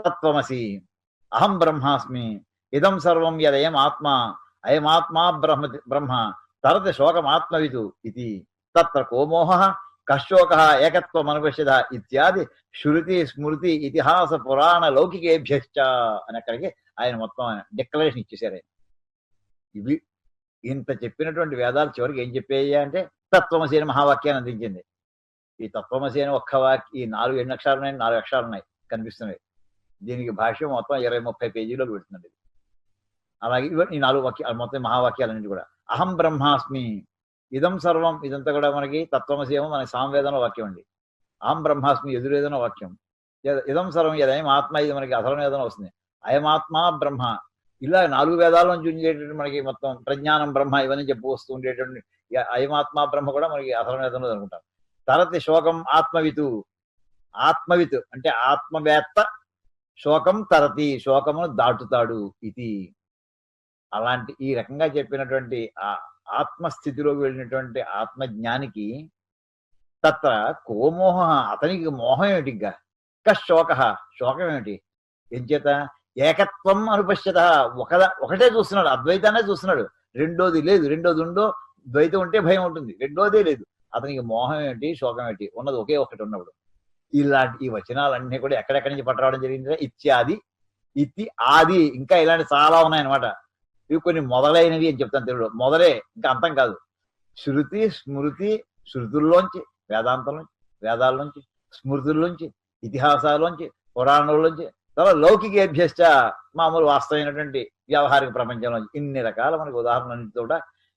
తత్వమసి. అహం బ్రహ్మాస్మి. ఇదం సర్వం యదయం ఆత్మ. అయమాత్మా బ్రహ్మ బ్రహ్మ. తరతి శోకమాత్మవితు ఇది. తత్ర కోమోహ కశోక ఏకత్వం అనుపశ్యత ఇత్యాది శృతి స్మృతి ఇతిహాస పురాణ లౌకికేభ్యశ్చ అని అక్కడికి ఆయన మొత్తం డిక్లరేషన్ ఇచ్చేశారు. ఆయన ఇవి ఇంత చెప్పినటువంటి వేదాలు చివరికి ఏం చెప్పాయి అంటే తత్వమసి అని మహావాక్యాన్ని అందించింది. ఈ తత్వమసి అని ఒక్క వాక్య ఈ నాలుగు ఎన్ని అక్షరాలు ఉన్నాయి? నాలుగు అక్షరాలు ఉన్నాయి. కనిపిస్తున్నాయి. దీనికి భాష్యం మొత్తం ఇరవై ముప్పై పేజీలో పెడుతుంది అలాగే ఈ నాలుగు వాక్యాలు మొత్తం మహావాక్యాలన్నింటి కూడా. అహం బ్రహ్మాస్మి. ఇదం సర్వం ఇదంతా కూడా మనకి తత్వమసేమో మన మనకి సామవేదన వాక్యం అండి. అహం బ్రహ్మాస్మి ఎదురేదన వాక్యం. ఇదం సర్వం ఇదయం ఆత్మ ఇది మనకి అధర్వేదన వస్తుంది. అయమాత్మ బ్రహ్మ. ఇలా నాలుగు వేదాల నుంచి ఉండేటువంటి మనకి మొత్తం ప్రజ్ఞానం బ్రహ్మ ఇవన్నీ చెప్పు వస్తూ ఉండేటువంటి అయమాత్మ బ్రహ్మ కూడా మనకి అధర్వేదంలో అనుకుంటాం తరతి శోకం ఆత్మవితు. ఆత్మవిత్ అంటే ఆత్మవేత్త శోకం తరతి శోకమును దాటుతాడు ఇది. అలాంటి ఈ రకంగా చెప్పినటువంటి ఆ ఆత్మస్థితిలో వెళ్ళినటువంటి ఆత్మజ్ఞానికి తత్ర కోమోహ అతనికి మోహం ఏమిటి ఇంకా? కశోక శోకం ఏమిటి? ఎంచేత ఏకత్వం అనుపశ్యత. ఒక ఒకటే చూస్తున్నాడు అద్వైతానే చూస్తున్నాడు. రెండోది లేదు రెండోది ఉండో ద్వైతం ఉంటే భయం ఉంటుంది. రెండోదే లేదు. అతనికి మోహం ఏంటి శోకం ఏమిటి? ఉన్నది ఒకే ఒకటి ఉన్నప్పుడు. ఇలాంటి ఈ వచనాలన్నీ కూడా ఎక్కడెక్కడి నుంచి పట్టరావడం జరిగింది ఇత్యాది ఇతి ఆది. ఇంకా ఇలాంటి చాలా ఉన్నాయన్నమాట. ఇవి కొన్ని మొదలైనవి అని చెప్తాను తెలుగులో. మొదలే ఇంకా అంతం కాదు. శృతి స్మృతి శృతుల్లోంచి వేదాంతంలోంచి వేదాల్లోంచి స్మృతుల్లోంచి ఇతిహాసాల్లోంచి పురాణంలోంచి తర్వాత లౌకికేభ్యశ్చ మామూలు వాస్తవమైనటువంటి వ్యవహారిక ప్రపంచంలో ఇన్ని రకాల మనకు ఉదాహరణలన్నింటితో కూడా